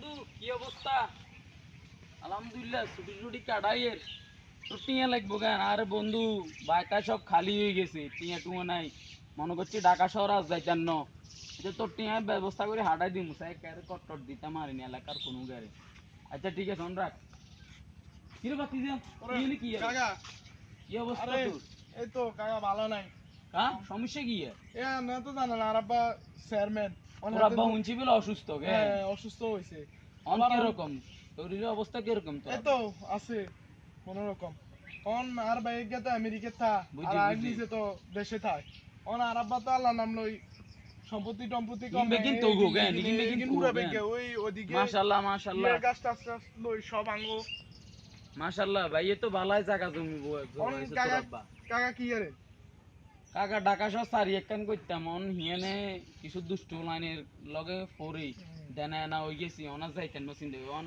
বন্ধু কি অবস্থা? আলহামদুলিল্লাহ ছুটি ছুটি কাটাইয়ের। টিয়া লাগবো কেন? আরে বন্ধু বাইকা সব খালি হয়ে গেছে টিয়া টুয়া নাই। মনে করছি ঢাকা শহর আজ যাইতাম ন। যে তোর টিয়া ব্যবস্থা করে হাঁটাই দিমু সাই ক্যারে কট্টর দিতাম আর এলাকার কোনো গাড়ি। আচ্ছা ঠিক আছে রাখ। কিরে বাতি দিলাম কি? কাকা। কি অবস্থা তোর? এই তো কাকা ভালো নাই। হ্যাঁ সমস্যা কি? এ না তো জানেন আর আব্বা চেয়ারম্যান আব্বা শুনছি বলে অসুস্থ হ্যাঁ অসুস্থ অন কীরকম? শরীরের অবস্থা কীরকম তো আছে কোন রকম অন আর গেতে আমেরিকা থা আর। তো দেশে থাক অন আর আব্বা তো আল্লাহ নাম লই সম্পত্তি টম্পত্তি কিনবে কিন্তু গো, জ্ঞান। বেগে ওই ওদিকে মাশাআল্লাহ মাশাআল্লাহ গাছ টাছ লই সব আঙ্গো। মাশাআল্লাহ ভাই এ তো ভালাই জায়গা জমি বো- অন জমাইছে তোর আব্বা। কাকা কি আরে কাকা ঢাকা সহ সারি একখান করতাম অন হিয়ানে কিছু দুষ্ট লাইনের লগে পড়ি। দেনা না হয়ে গেছি অনার যাইতেন না চিন্তা করি অন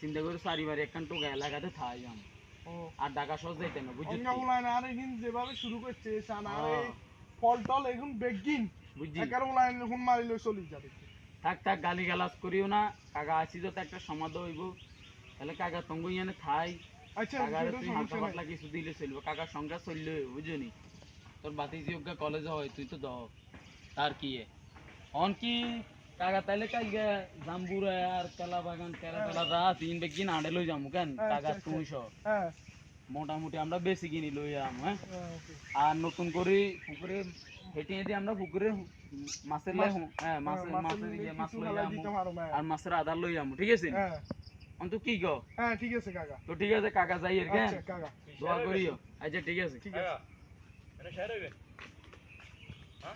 চিন্তা করে সারি বাড়ি একখান টোকা এলাকাতে থাই যাম ও। আর ঢাকা সহ যাইতেন না বুঝছি অন্য বলাই আরে কিন্তু যেভাবে শুরু করছে সানা আরে হ্যাঁ। ফল টল এখন বেগিন। বুঝছি একার বলাই হুন মারি লই চলি যাবে। থাক থাক গালি গালাজ করিও না। কাকা আসি তো একটা সমাধা হইব। তাহলে কাকা তঙ্গ ইয়ানে থাই। আচ্ছা সেটা তুই হালকা সমস্যা পাতলা নাই। কিছু দিলে চলবে। কাকার সংখ্যা চললে বুঝলি? তোর বাতি জিওগা কলেজে হয় তুই তো দাও তার কি অন কি? কাকা তাইলে কালকে জাম্বুরা আর কেলা বাগান কেলা তেলা যা তিন বেগ কিন আড়ে লই যামু কেন? আচ্ছা, কাকা আচ্ছা। তুই সহ হ্যাঁ। মোটামুটি আমরা বেশি কিনি লই যাম হ্যাঁ? হ্যাঁ, আর নতুন করে পুকুরে হেঁটে হেঁটে আমরা পুকুরে মাছের লাই হ্যাঁ হ্যাঁ, মাছের মাছের ইয়ে মাছ লই যামু। আর মাছের আধার লই যামু ঠিক আছে? হ্যাঁ। অন্ত কি গো হ্যাঁ ঠিক আছে কাকা। তো ঠিক আছে কাকা যাই কেন আচ্ছা কাকা। দোয়া করিও। আচ্ছা ঠিক আছে। ঠিক আছে। 在哪下得鱼？啊？